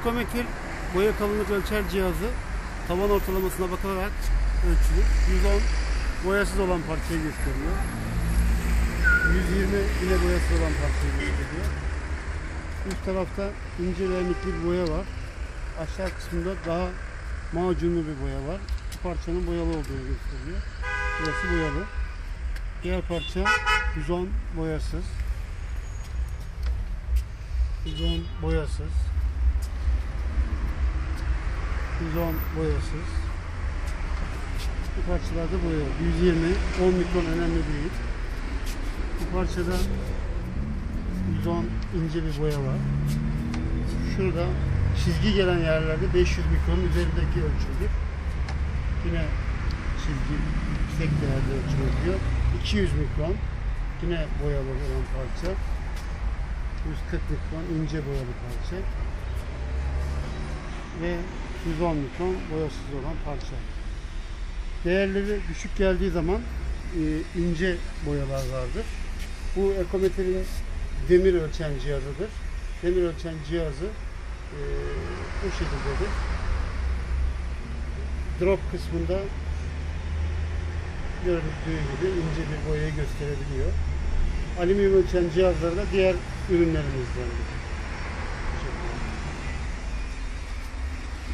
Ekometil boya kalınlık ölçer cihazı tavan ortalamasına bakarak ölçülür. 110 boyasız olan parçayı gösteriyor. 120 yine boyasız olan parçayı gösteriyor. Üst tarafta ince vernikli bir boya var. Aşağı kısmında daha macunlu bir boya var. Bu parçanın boyalı olduğunu gösteriyor. Burası boyalı. Diğer parça 110 boyasız. 110 boyasız. 110 boyasız. Bu parçalarda boya. 120, 10 mikron önemli değil. Bu parçada 110 ince bir boya var. Şurada çizgi gelen yerlerde 500 mikronun üzerindeki ölçüdür. Yine çizgi yüksek değerde ölçülüyor. 200 mikron yine boyalı olan parça. 140 mikron ince boyalı parça ve 110 mikron boyasız olan parça. Değerleri düşük geldiği zaman e, ince boyalar vardır. Bu ekometrenin demir ölçen cihazıdır. Demir ölçen cihazı e, bu şekildedir. Drop kısmında görüldüğü gibi ince bir boyayı gösterebiliyor. Alüminyum ölçen cihazları da diğer ürünlerimizdendir.